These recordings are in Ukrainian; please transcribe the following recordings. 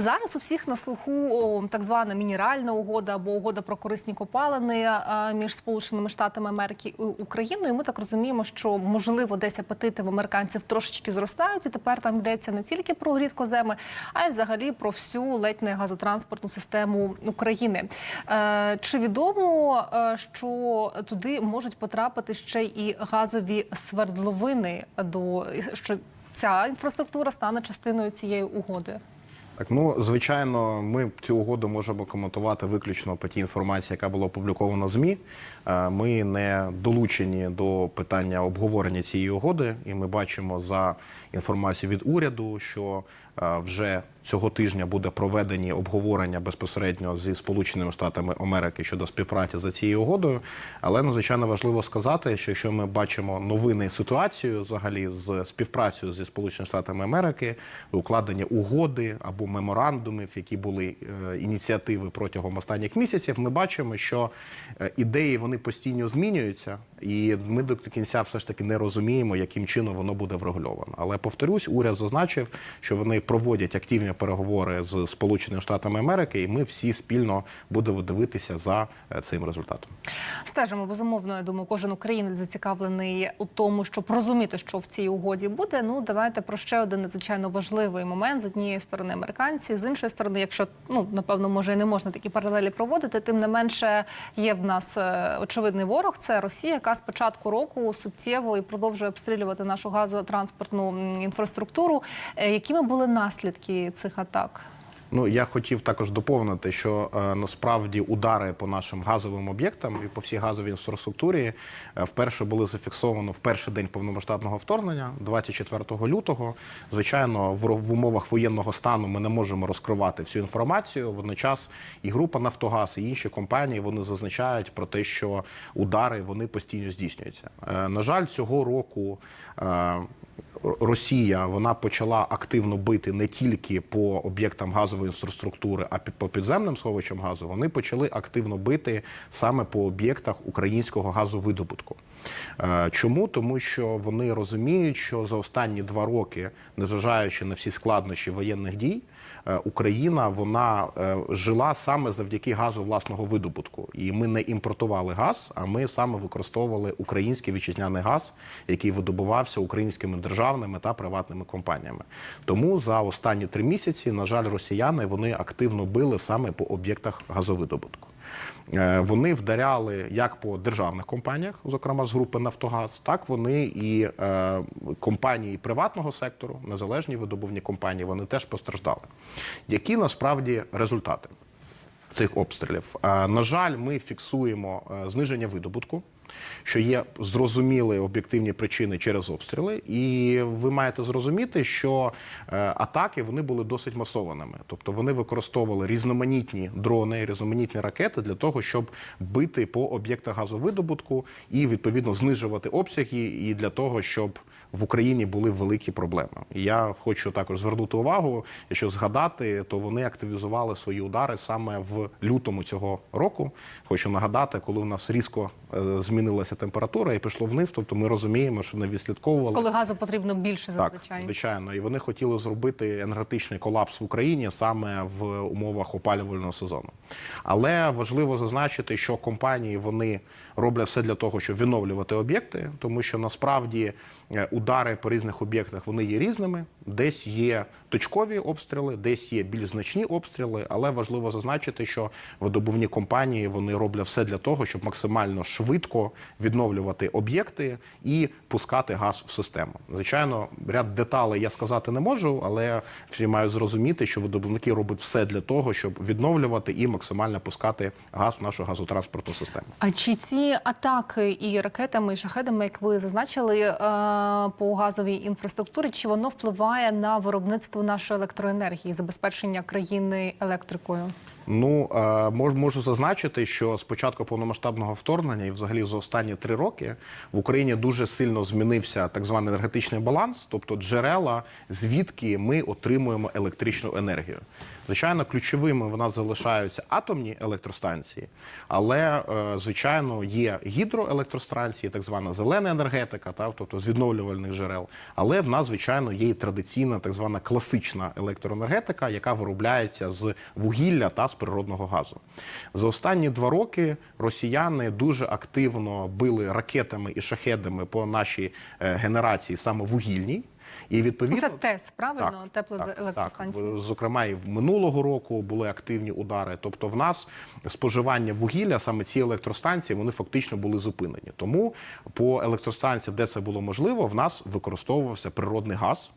Зараз у всіх на слуху так звана мінеральна угода або угода про корисні копалини е, між Сполученими Штатами Америки і Україною. Ми так розуміємо, що можливо десь апетити в американців трошечки зростають, і тепер там йдеться не тільки про рідкоземи, а й взагалі про всю ледь не газотранспортну систему України. Е, Чи відомо, е, що туди можуть потрапити ще і газові свердловини до що ця інфраструктура стане частиною цієї угоди? Так, ну звичайно, ми цю угоду можемо коментувати виключно по тій інформації, яка була опублікована в ЗМІ. Е, Ми не долучені до питання обговорення цієї угоди, і ми бачимо за інформацією від уряду, що е, вже цього тижня буде проведені обговорення безпосередньо зі Сполученими Штатами Америки щодо співпраці за цією угодою. Але надзвичайно важливо сказати, що якщо ми бачимо новини ситуацію взагалі з співпрацею зі Сполученими Штатами Америки, укладення угоди або меморандумів, які були е, ініціативи протягом останніх місяців, ми бачимо, що е, ідеї вони постійно змінюються, і ми до кінця все ж таки не розуміємо, яким чином воно буде врегульовано. Але повторюсь, уряд зазначив, що вони проводять активні переговори з Сполученими Штатами Америки, і ми всі спільно будемо дивитися за е, цим результатом. Стежимо безумовно. Я думаю, кожен українець зацікавлений у тому, щоб розуміти, що в цій угоді буде. Ну давайте про ще один надзвичайно важливий момент з однієї сторони американці, з іншої сторони, якщо ну напевно може і не можна такі паралелі проводити, тим не менше є в нас е, очевидний ворог. Це Росія, яка з початку року суттєво і продовжує обстрілювати нашу газотранспортну інфраструктуру. Е, Якими були наслідки цих атак? Ну я хотів також доповнити, що е, насправді удари по нашим газовим об'єктам і по всій газовій інфраструктурі е, вперше були зафіксовано в перший день повномасштабного вторгнення, 24 лютого. Звичайно, в, в умовах воєнного стану ми не можемо розкривати всю інформацію. Водночас і група Нафтогаз, і інші компанії вони зазначають про те, що удари вони постійно здійснюються. Е, на жаль, цього року. е, Росія вона почала активно бити не тільки по об'єктам газової інфраструктури, а по підземним сховищам газу. Вони почали активно бити саме по об'єктах українського газовидобутку. Е, Чому? Тому що вони розуміють, що за останні два роки, незважаючи на всі складнощі воєнних дій, е, Україна вона е, жила саме завдяки газу власного видобутку. І ми не імпортували газ, а ми саме використовували український вітчизняний газ, який видобувався українськими державними та приватними компаніями. Тому за останні три місяці, на жаль, росіяни вони активно били саме по об'єктах газовидобутку. Е, Вони вдаряли як по державних компаніях, зокрема з групи Нафтогаз, так вони і е, компанії приватного сектору, незалежні видобувні компанії, вони теж постраждали. Які насправді результати цих обстрілів? Е, на жаль, ми фіксуємо зниження видобутку. Що є зрозуміли об'єктивні причини через обстріли, і ви маєте зрозуміти, що е, атаки вони були досить масованими. Тобто вони використовували різноманітні дрони, різноманітні ракети для того, щоб бити по об'єктах газовидобутку і відповідно знижувати обсяги, і для того, щоб в Україні були великі проблеми. І я хочу також звернути увагу, якщо згадати, то вони активізували свої удари саме в лютому цього року. Хочу нагадати, коли у нас різко е, змінилася температура і пішло вниз. Тобто ми розуміємо, що не відслідковували. Коли газу потрібно більше Так, зазвичай. звичайно, і вони хотіли зробити енергетичний колапс в Україні саме в умовах опалювального сезону. Але важливо зазначити, що компанії вони роблять все для того, щоб відновлювати об'єкти, тому що насправді е, удари по різних об'єктах вони є різними. Десь є точкові обстріли, десь є більш значні обстріли. Але важливо зазначити, що видобувні компанії вони роблять все для того, щоб максимально швидко відновлювати об'єкти і пускати газ в систему. Звичайно, ряд деталей я сказати не можу, але всі мають зрозуміти, що видобувники роблять все для того, щоб відновлювати і максимально пускати газ в нашу газотранспортну систему. А чи ці атаки і ракетами, і шахедами, як ви зазначили, е, по газовій інфраструктурі, чи воно впливає на виробництво нашої електроенергії, забезпечення країни електрикою? Ну е, мож, можу зазначити, що з початку повномасштабного вторгнення і взагалі за останні три роки в Україні дуже сильно змінився так званий енергетичний баланс, тобто джерела, звідки ми отримуємо електричну енергію. Звичайно, ключовими в нас залишаються атомні електростанції, але е, звичайно є гідроелектростанції, так звана зелена енергетика, та тобто з відновлювальних джерел. Але в нас, звичайно, є і традиційна так звана класична електроенергетика, яка виробляється з вугілля та з природного газу. За останні два роки росіяни дуже активно били ракетами і шахедами по нашій е, генерації саме вугільній. І відповідно Це ТЕС, правильно? Так, електростанції. Так. Зокрема, і в минулого року були активні удари. Тобто, в нас споживання вугілля, саме ці електростанції, вони фактично були зупинені. Тому по електростанціям, де це було можливо, в нас використовувався природний газ.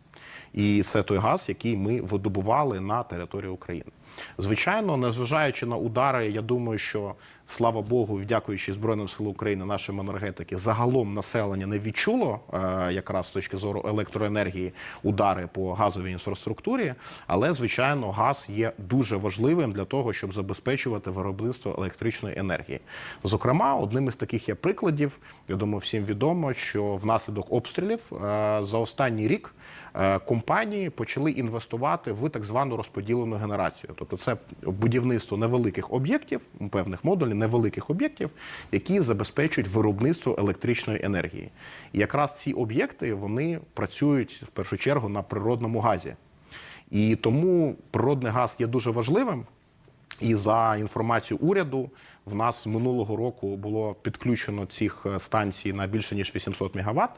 І це той газ, який ми видобували на території України. Звичайно, незважаючи на удари, я думаю, що слава Богу, дякуючи Збройним силам України, нашим енергетики, загалом населення не відчуло е, якраз з точки зору електроенергії удари по газовій інфраструктурі. Але звичайно, газ є дуже важливим для того, щоб забезпечувати виробництво електричної енергії. Зокрема, одним із таких є прикладів. Я думаю, всім відомо, що внаслідок обстрілів е, за останній рік компанії почали інвестувати в так звану розподілену генерацію. Тобто, це будівництво невеликих об'єктів, певних модулів, невеликих об'єктів, які забезпечують виробництво електричної енергії. І якраз ці об'єкти вони працюють в першу чергу на природному газі. І тому природний газ є дуже важливим. І за інформацією уряду, в нас минулого року було підключено цих е, станцій на більше ніж 800 МВт.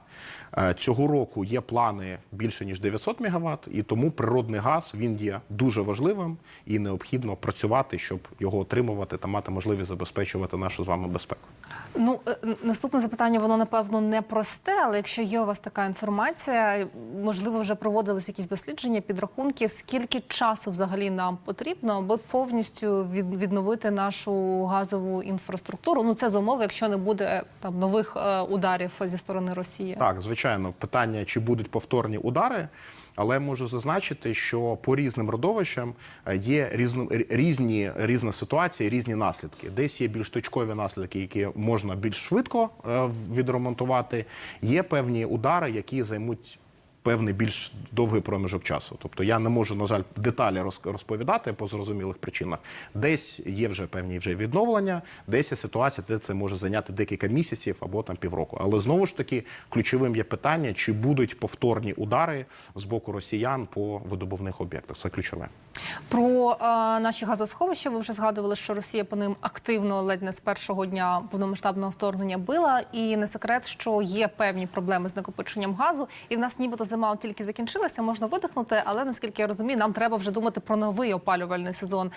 Е, Цього року є плани більше ніж 900 МВт, і тому природний газ він є дуже важливим і необхідно працювати, щоб його отримувати та мати можливість забезпечувати нашу з вами безпеку. Ну, е, наступне запитання, воно напевно не просте, але якщо є у вас така інформація, можливо, вже проводились якісь дослідження, підрахунки, скільки часу взагалі нам потрібно, аби повністю відновити нашу газову інфраструктуру. Ну це за умови, якщо не буде е, там нових е, ударів зі сторони Росії. Так, звичайно, питання, чи будуть повторні удари, але можу зазначити, що по різним родовищам е, є різно, різні різна ситуація, різні наслідки. Десь є більш точкові наслідки, які можна більш швидко відремонтувати. Є певні удари, які займуть. Певний більш довгий проміжок часу. Тобто я не можу, на жаль, деталі роз- розповідати по зрозумілих причинах. Десь є вже певні вже відновлення, десь є ситуація, де це може зайняти декілька місяців або там півроку. Але знову ж таки ключовим є питання, чи будуть повторні удари з боку росіян по видобувних об'єктах. Це ключове. Про е, наші газосховища ви вже згадували, що Росія по ним активно ледь не з першого дня повномасштабного вторгнення била. І не секрет, що є певні проблеми з накопиченням газу. І в нас нібито зима тільки закінчилася, можна видихнути. Але наскільки я розумію, нам треба вже думати про новий опалювальний сезон.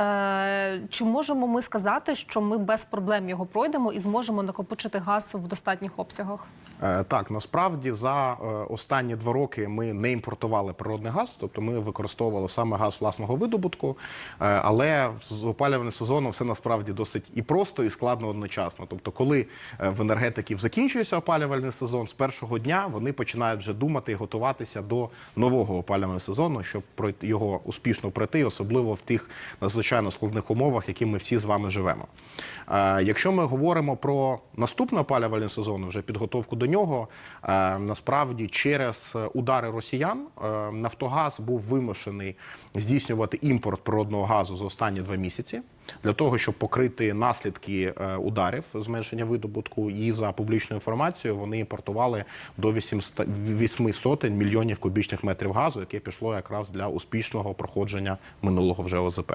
Е, чи можемо ми сказати, що ми без проблем його пройдемо і зможемо накопичити газ в достатніх обсягах? Е, Так, насправді за е, останні два роки ми не імпортували природний газ, тобто ми використовували саме газ власного видобутку. Е, Але з опалювальним сезоном все насправді досить і просто, і складно одночасно. Тобто, коли в енергетиків закінчується опалювальний сезон, з першого дня вони починають вже думати і готуватися до нового опалювального сезону, щоб його успішно пройти, особливо в тих надзвичайно складних умовах, які ми всі з вами живемо. Якщо ми говоримо про наступний опалювальний сезон, вже підготовку до нього, е, насправді через удари росіян е, Нафтогаз був вимушений здійснювати імпорт природного газу за останні два місяці для того, щоб покрити наслідки е, ударів зменшення видобутку. І за публічною інформацією вони імпортували до 800 8 сотень мільйонів кубічних метрів газу, яке пішло якраз для успішного проходження минулого вже ОЗП.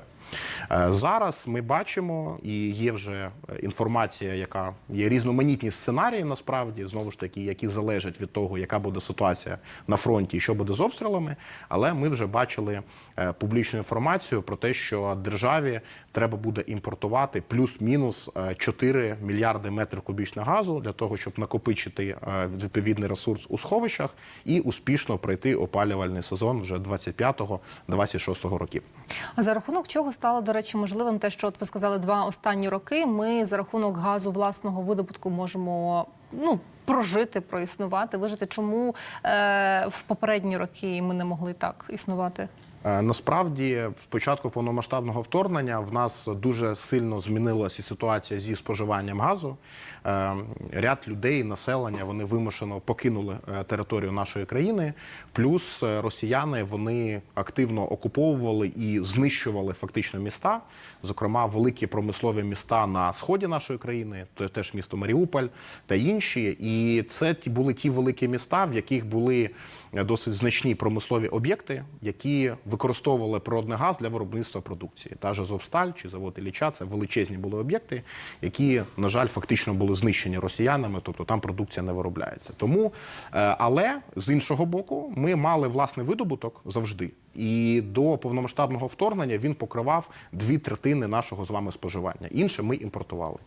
Е, Зараз ми бачимо і є вже інформація, яка є різноманітні сценарії, насправді знову ж таки, які залежать від того, яка буде ситуація на фронті і що буде з обстрілами. Але ми вже бачили е, публічну інформацію про те, що державі треба буде імпортувати плюс-мінус е, 4 мільярди метрів кубічного газу для того, щоб накопичити е, відповідний ресурс у сховищах і успішно пройти опалювальний сезон вже 25-26 років. А за рахунок чого стало, до речі, можливим те, що от ви сказали два останні роки. Ми за рахунок газу власного видобутку можемо ну прожити, проіснувати, вижити. Чому е, в попередні роки ми не могли так існувати? Е, Насправді, з початку повномасштабного вторгнення в нас дуже сильно змінилася ситуація зі споживанням газу. Е, Ряд людей, населення, вони вимушено покинули е, територію нашої країни. Плюс росіяни вони активно окуповували і знищували фактично міста, зокрема великі промислові міста на сході нашої країни, то теж місто Маріуполь та інші. І це ті були ті великі міста, в яких були досить значні промислові об'єкти, які використовували природний газ для виробництва продукції. Та ж Азовсталь чи завод Ілліча – це величезні були об'єкти, які, на жаль, фактично були знищені росіянами, тобто там продукція не виробляється. Тому, е, але з іншого боку, ми мали власний видобуток завжди. І до повномасштабного вторгнення він покривав дві третини нашого з вами споживання. Інше ми імпортували.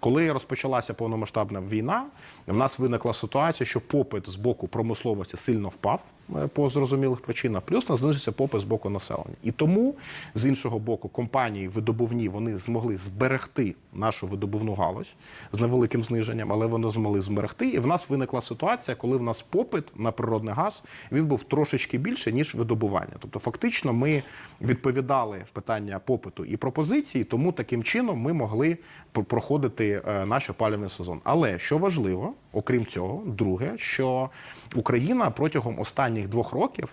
Коли розпочалася повномасштабна війна, в нас виникла ситуація, що попит з боку промисловості сильно впав е, по зрозумілих причинах, плюс нас знизився попит з боку населення. І тому, з іншого боку, компанії видобувні вони змогли зберегти нашу видобувну галузь з невеликим зниженням, але вони змогли зберегти. І в нас виникла ситуація, коли в нас попит на природний газ він був трошечки більше ніж видобування. Тобто, фактично, ми відповідали питання попиту і пропозиції, тому таким чином ми могли пр- проходити е, наш опалювальний сезон. Але що важливо, окрім цього, друге, що Україна протягом останніх двох років.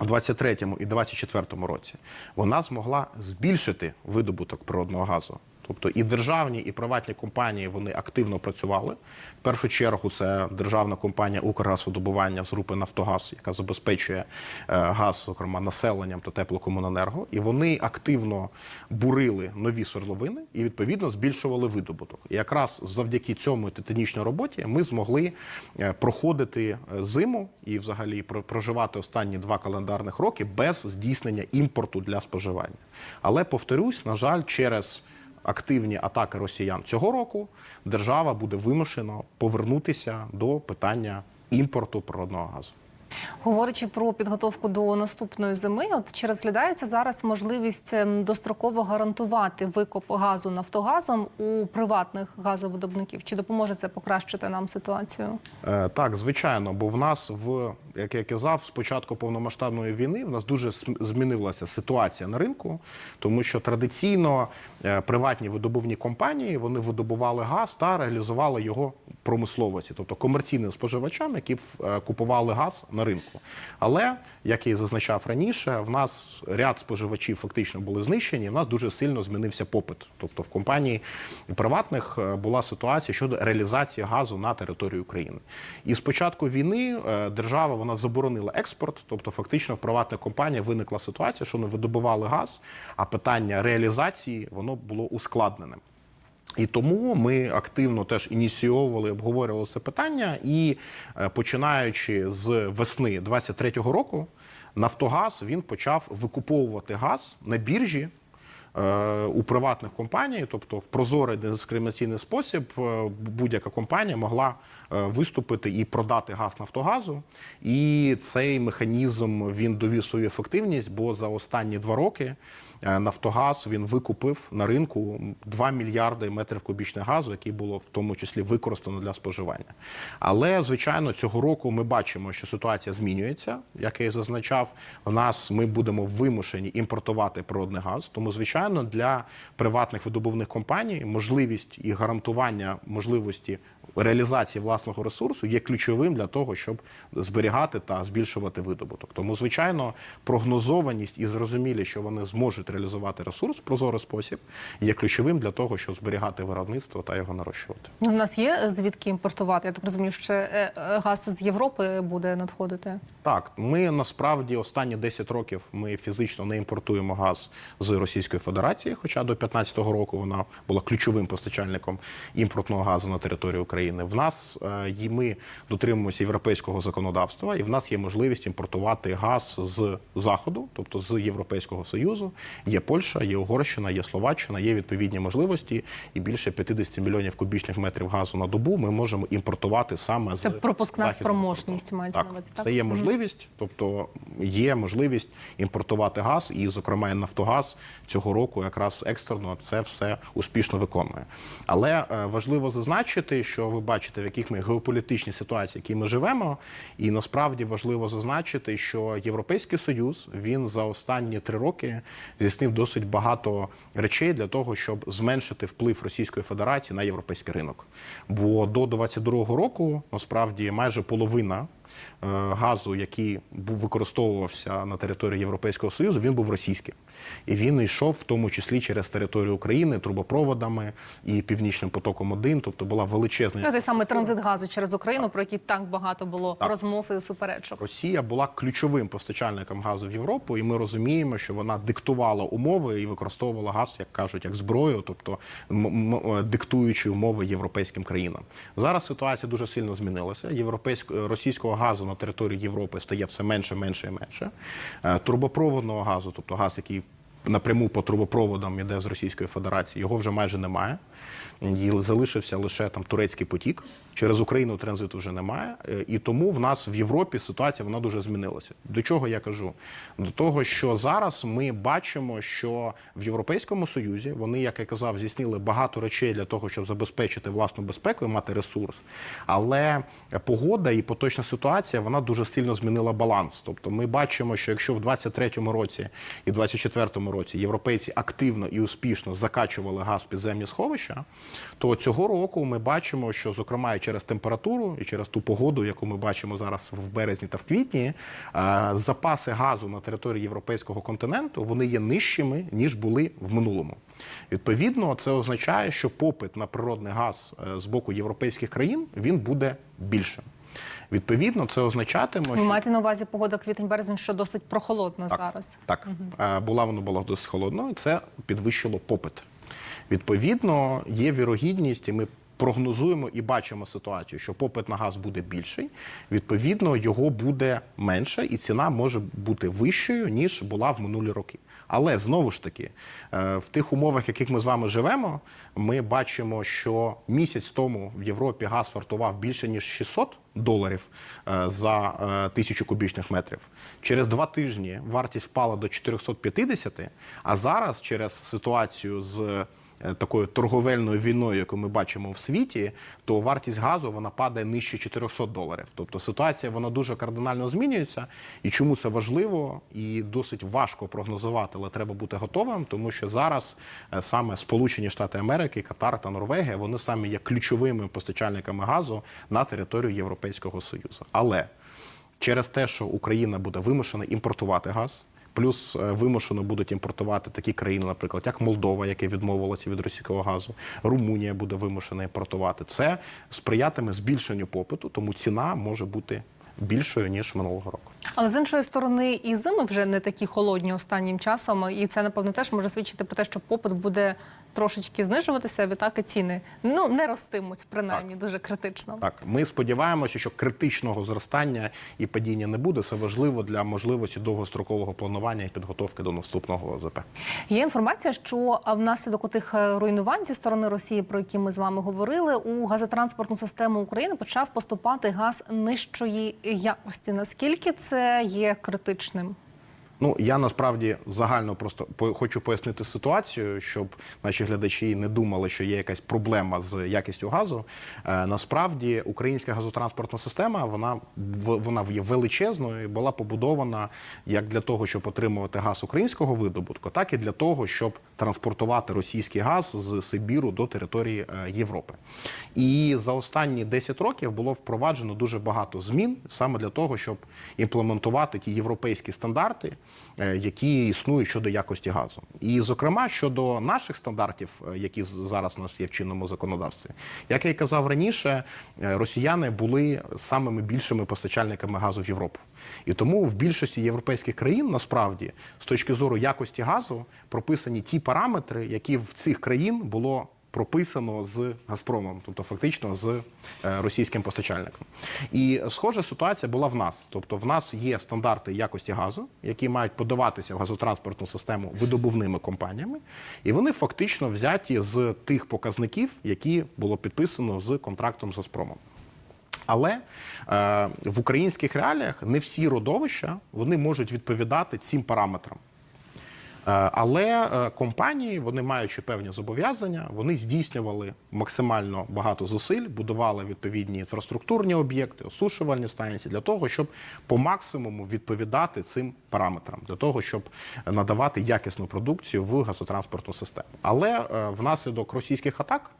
У 23-му і 24-му році вона змогла збільшити видобуток природного газу. Тобто і державні, і приватні компанії вони активно працювали. В першу чергу це державна компанія Укргазвидобування з групи Нафтогаз, яка забезпечує е, газ, зокрема населенням та теплокомуненерго. І вони активно бурили нові свердловини і відповідно збільшували видобуток. І якраз завдяки цьому титанічній роботі ми змогли е, проходити е, зиму і взагалі про- проживати останні два календарних роки без здійснення імпорту для споживання. Але повторюсь, на жаль, через активні атаки росіян цього року держава буде вимушена повернутися до питання імпорту природного газу. Говорячи про підготовку до наступної зими, от чи розглядається зараз можливість ем, достроково гарантувати викоп газу Нафтогазом у приватних газовидобників? Чи допоможе це покращити нам ситуацію? Е, Так, звичайно, бо в нас в як я казав, з початку повномасштабної війни в нас дуже змінилася ситуація на ринку, тому що традиційно е, приватні видобувні компанії вони видобували газ та реалізували його промисловості, тобто комерційним споживачам, які е, купували газ на ринку. Але як я і зазначав раніше, в нас ряд споживачів фактично були знищені. В нас дуже сильно змінився попит. Тобто в компанії приватних е, була ситуація щодо реалізації газу на території України. І з початку війни держава вона заборонила експорт, тобто фактично в приватних компаніях виникла ситуація, що вони видобували газ, а питання реалізації воно було ускладненим. І тому ми активно теж ініційовували, обговорювали це питання. І е, починаючи з весни 23-го року, Нафтогаз він почав викуповувати газ на біржі. Е, У приватних компаній, тобто в прозорий дискримінаційний спосіб, е, будь-яка компанія могла е, виступити і продати газ Нафтогазу. І цей механізм він довів свою ефективність, бо за останні два роки Нафтогаз він викупив на ринку 2 мільярди метрів кубічних газу, який було в тому числі використано для споживання. Але звичайно, цього року ми бачимо, що ситуація змінюється. Як я і зазначав, у нас ми будемо вимушені імпортувати природний газ. Тому, звичайно, для приватних видобувних компаній можливість і гарантування можливості реалізації власного ресурсу є ключовим для того, щоб зберігати та збільшувати видобуток. Тому, звичайно, прогнозованість і зрозумілість, що вони зможуть реалізувати ресурс в прозорий спосіб, є ключовим для того, щоб зберігати виробництво та його нарощувати. У нас є звідки імпортувати? Я так розумію, що е, е, газ з Європи буде надходити. Так, ми насправді останні 10 років ми фізично не імпортуємо газ з Російської Федерації, хоча до 2015 року вона була ключовим постачальником імпортного газу на територію України. В нас е, і ми дотримуємося європейського законодавства, і в нас є можливість імпортувати газ з заходу, тобто з Європейського союзу. Є Польща, є Угорщина, є Словаччина, є відповідні можливості, і більше 50 мільйонів кубічних метрів газу на добу ми можемо імпортувати саме з пропускна спроможність мається на увазі, так? Це є можливість, тобто є можливість імпортувати газ, і, зокрема, Нафтогаз цього року якраз екстерно це все успішно виконує. Але е, важливо зазначити, що ви бачите, в яких ми геополітичній ситуації, в якій ми живемо, і насправді важливо зазначити, що Європейський Союз він за останні три роки здійснив досить багато речей для того, щоб зменшити вплив Російської Федерації на європейський ринок. Бо до 22-го року насправді майже половина. Е, Газу, який був використовувався на території Європейського Союзу, він був російським, і він йшов в тому числі через територію України трубопроводами і північним потоком 1 тобто була величезна Ну, той самий транзит газу через Україну, про який так багато було Так. розмов і суперечок. Росія була ключовим постачальником газу в Європу, і ми розуміємо, що вона диктувала умови і використовувала газ, як кажуть, як зброю, тобто е, диктуючи умови європейським країнам. Зараз ситуація дуже сильно змінилася. Європейського російського газу на території Європи стає все менше, менше і менше. Е, Турбопроводного газу, тобто газ, який напряму по трубопроводам іде з Російської Федерації, його вже майже немає. Залишився лише там турецький потік. Через Україну транзиту вже немає. Е, І тому в нас в Європі ситуація вона дуже змінилася. До чого я кажу? До того, що зараз ми бачимо, що в Європейському Союзі вони, як я казав, здійснили багато речей для того, щоб забезпечити власну безпеку і мати ресурс. Але погода і поточна ситуація вона дуже сильно змінила баланс. Тобто, ми бачимо, що якщо в 23-му році і 24-му році європейці активно і успішно закачували газ в підземні сховища, то цього року ми бачимо, що зокрема і через температуру, і через ту погоду, яку ми бачимо зараз в березні та в квітні, е, запаси газу на території європейського континенту вони є нижчими ніж були в минулому. Відповідно, це означає, що попит на природний газ е, з боку європейських країн він буде більшим. Відповідно, це означатиме, що маєте на увазі погода квітень-березень, що досить прохолодно так, зараз. Так, Е, була воно було досить холодною, це підвищило попит. Відповідно, є вірогідність, і ми прогнозуємо і бачимо ситуацію, що попит на газ буде більший. Відповідно, його буде менше, і ціна може бути вищою ніж була в минулі роки. Але знову ж таки, е, в тих умовах, в яких ми з вами живемо, ми бачимо, що місяць тому в Європі газ вартував більше ніж 600 доларів е, за е, тисячу кубічних метрів. Через два тижні вартість впала до 450, а зараз через ситуацію з такою торговельною війною, яку ми бачимо в світі, то вартість газу вона падає нижче 400 доларів. Тобто ситуація вона дуже кардинально змінюється. І чому це важливо і досить важко прогнозувати, але треба бути готовим, тому що зараз е, саме Сполучені Штати Америки, Катар та Норвегія вони самі є ключовими постачальниками газу на територію Європейського Союзу. Але через те, що Україна буде вимушена імпортувати газ. Плюс е, вимушено будуть імпортувати такі країни, наприклад, як Молдова, яка відмовилася від російського газу, Румунія буде вимушена імпортувати. Це сприятиме збільшенню попиту, тому ціна може бути більшою ніж минулого року. Але з іншої сторони, і зими вже не такі холодні останнім часом, і це напевно теж може свідчити про те, що попит буде трошечки знижуватися, відтак і ціни ну не ростимуть, принаймні дуже критично. Так, ми сподіваємося, що критичного зростання і падіння не буде. Це важливо для можливості довгострокового планування і підготовки до наступного ОЗП. Є інформація, що внаслідок тих руйнувань зі сторони Росії, про які ми з вами говорили, у газотранспортну систему України почав поступати газ нижчої якості. Наскільки це є критичним? Ну я насправді загально просто хочу пояснити ситуацію, щоб наші глядачі не думали, що є якась проблема з якістю газу. Е, насправді українська газотранспортна система вона в- вона є величезною і була побудована як для того, щоб отримувати газ українського видобутку, так і для того, щоб транспортувати російський газ з Сибіру до території е, Європи. І за останні 10 років було впроваджено дуже багато змін саме для того, щоб імплементувати ті європейські стандарти, е, які існують щодо якості газу. І, зокрема, щодо наших стандартів, е, які зараз у нас є в чинному законодавстві, як я й казав раніше, росіяни були самими більшими постачальниками газу в Європу. І тому в більшості європейських країн насправді з точки зору якості газу прописані ті параметри, які в цих країн було прописано з Газпромом, тобто фактично з е, російським постачальником. І схожа ситуація була в нас. Тобто, в нас є стандарти якості газу, які мають подаватися в газотранспортну систему видобувними компаніями, і вони фактично взяті з тих показників, які було підписано з контрактом з Газпромом. Але е, в українських реаліях не всі родовища вони можуть відповідати цим параметрам. Е, Але е, компанії, вони маючи певні зобов'язання, вони здійснювали максимально багато зусиль, будували відповідні інфраструктурні об'єкти, осушувальні станції для того, щоб по максимуму відповідати цим параметрам, для того, щоб надавати якісну продукцію в газотранспортну систему. Але е, внаслідок російських атак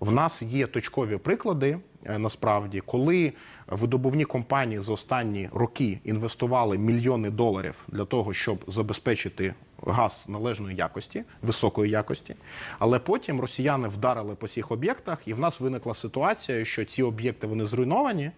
в нас є точкові приклади. е, Насправді, коли видобувні компанії за останні роки інвестували мільйони доларів для того, щоб забезпечити газ належної якості, високої якості, але потім росіяни вдарили по всіх об'єктах, і в нас виникла ситуація, що ці об'єкти вони зруйновані,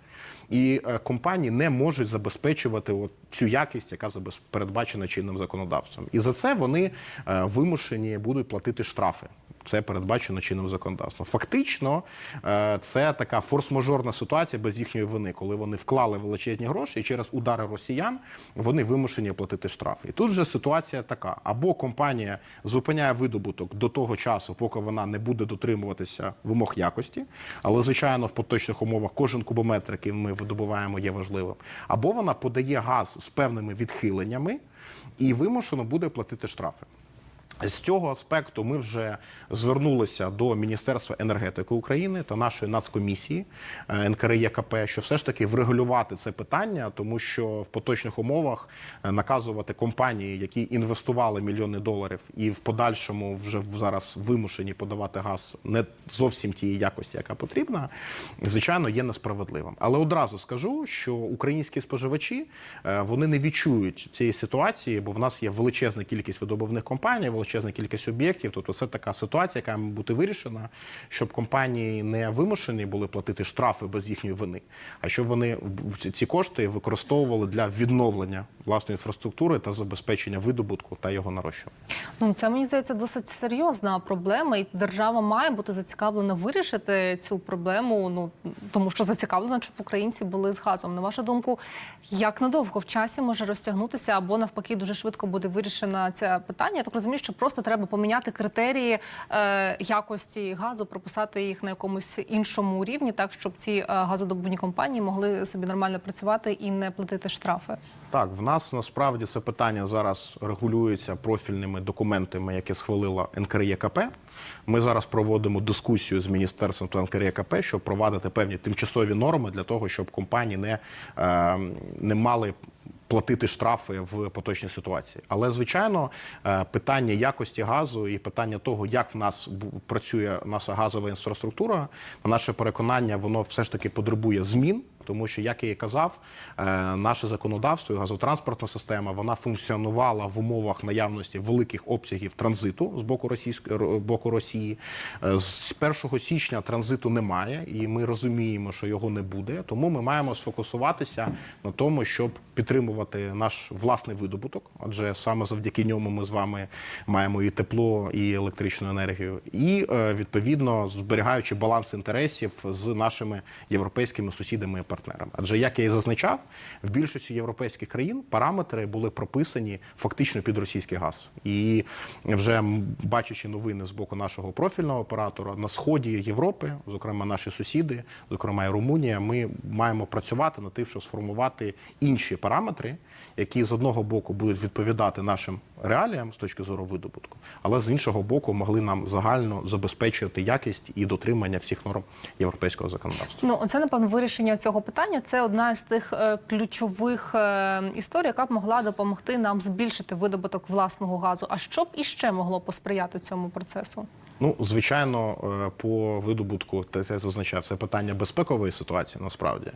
і е, компанії не можуть забезпечувати от цю якість, яка передбачена чинним законодавством. І за це вони е, вимушені будуть платити штрафи. Це передбачено чинним законодавством. Фактично, е, це така форс-мажорна ситуація без їхньої вини, коли вони вклали величезні гроші, і через удари росіян вони вимушені платити штрафи. І тут же ситуація така: або компанія зупиняє видобуток до того часу, поки вона не буде дотримуватися вимог якості, але звичайно в поточних умовах кожен кубометр, який ми видобуваємо, є важливим, або вона подає газ з певними відхиленнями і вимушено буде платити штрафи. З цього аспекту ми вже звернулися до Міністерства енергетики України та нашої нацкомісії е, НКРЄКП, що все ж таки врегулювати це питання, тому що в поточних умовах е, наказувати компанії, які інвестували мільйони доларів і в подальшому вже зараз вимушені подавати газ не зовсім тієї якості, яка потрібна, звичайно, є несправедливим. Але одразу скажу, що українські споживачі е, вони не відчують цієї ситуації, бо в нас є величезна кількість видобувних компаній, величезна кількість об'єктів. Тобто це така ситуація, яка має бути вирішена, щоб компанії не вимушені були платити штрафи без їхньої вини, а щоб вони ці кошти використовували для відновлення власної інфраструктури та забезпечення видобутку та його нарощування. Ну це мені здається досить серйозна проблема, і держава має бути зацікавлена вирішити цю проблему. Ну тому що зацікавлена, щоб українці були з газом. На вашу думку, як надовго в часі може розтягнутися, або навпаки, дуже швидко буде вирішена це питання? Я так розумію, що просто треба поміняти критерії е, якості газу, прописати їх на якомусь іншому рівні, так щоб ці е, газодобувні компанії могли собі нормально працювати і не платити штрафи. Так, в нас насправді це питання зараз регулюється профільними документами, які схвалила НКРЄКП. Ми зараз проводимо дискусію з міністерством та НКРЄКП, щоб провадити певні тимчасові норми для того, щоб компанії не, е, не мали. Платити штрафи в поточній ситуації, але звичайно, е, питання якості газу і питання того, як в нас працює наша газова інфраструктура, на наше переконання, воно все ж таки потребує змін. Тому що, як я і казав, е, наше законодавство газотранспортна система вона функціонувала в умовах наявності великих обсягів транзиту з боку російської боку Росії. Е, З 1 січня транзиту немає, і ми розуміємо, що його не буде. Тому ми маємо сфокусуватися на тому, щоб підтримувати наш власний видобуток, адже саме завдяки ньому ми з вами маємо і тепло, і електричну енергію, і е, відповідно зберігаючи баланс інтересів з нашими європейськими сусідами партнерами. Адже як я і зазначав, в більшості європейських країн параметри були прописані фактично під російський газ. І вже бачачи новини з боку нашого профільного оператора на сході Європи, зокрема наші сусіди, зокрема і Румунія, ми маємо працювати над тим, щоб сформувати інші параметри, які з одного боку будуть відповідати нашим реаліям з точки зору видобутку, але з іншого боку могли нам загально забезпечувати якість і дотримання всіх норм європейського законодавства. Ну, це напевно вирішення цього питання. Це одна з тих е, ключових е, історій, яка б могла допомогти нам збільшити видобуток власного газу. А що б іще могло посприяти цьому процесу? Ну, звичайно, е, по видобутку те це зазначав це питання безпекової ситуації. Насправді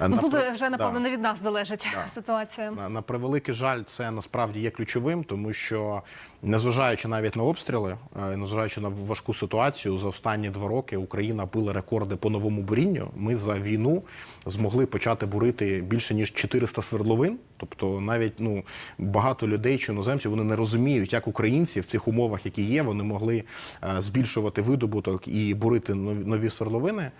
Ну на тут вже напевно Да. не від нас залежить Да. ситуація. На, на превеликий жаль, це насправді є ключовим, тому що незважаючи навіть на обстріли, е, незважаючи на важку ситуацію, за останні два роки Україна била рекорди по новому бурінню. Ми за війну змогли почати бурити більше ніж 400 свердловин. Тобто, навіть ну багато людей чи іноземців вони не розуміють, як українці в цих умовах, які є, вони могли е, збільшувати видобуток і бурити нові, нові свердловини.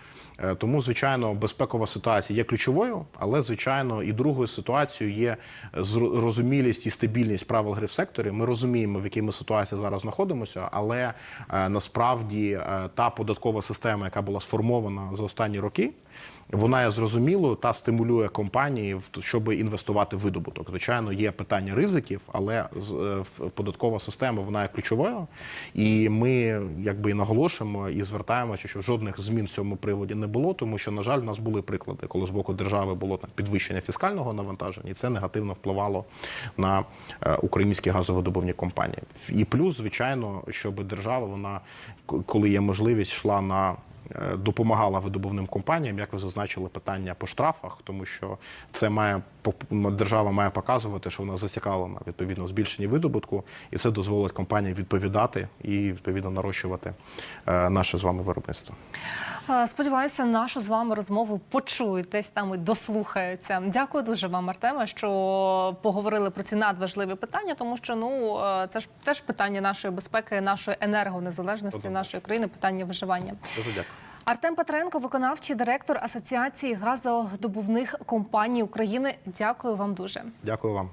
Е, Тому, звичайно, безпекова ситуація є ключовою, але звичайно, і другою ситуацією є зрозумілість і стабільність правил гри в секторі. Ми розуміємо, в якій ми ситуації зараз знаходимося, але е, насправді е, та податкова система, яка була сформована за останні роки, вона є зрозумілою та стимулює компанії, щоб інвестувати в видобуток. Звичайно, є питання ризиків, але е, податкова система вона є ключовою. І ми якби і наголошуємо і звертаємося, що жодних змін в цьому приводі не було, тому що, на жаль, у нас були приклади, коли з боку держави було там підвищення фіскального навантаження, і це негативно впливало на е, українські газовидобувні компанії. І плюс, звичайно, щоб держава вона, коли є можливість, йшла на допомагала видобувним компаніям, як ви зазначили, питання по штрафах, тому що це має держава має показувати, що вона зацікавлена відповідно збільшенні видобутку, і це дозволить компаніям відповідати і відповідно нарощувати е, наше з вами виробництво. Е, Сподіваюся, нашу з вами розмову почують десь там і дослухаються. Дякую дуже вам, Артеме, що поговорили про ці надважливі питання, тому що ну е, це ж теж питання нашої безпеки, нашої енергонезалежності, Однозначно. нашої країни, питання виживання. Дуже дякую. Артем Петренко, виконавчий директор Асоціації газодобувних компаній України. Дякую вам дуже. Дякую вам.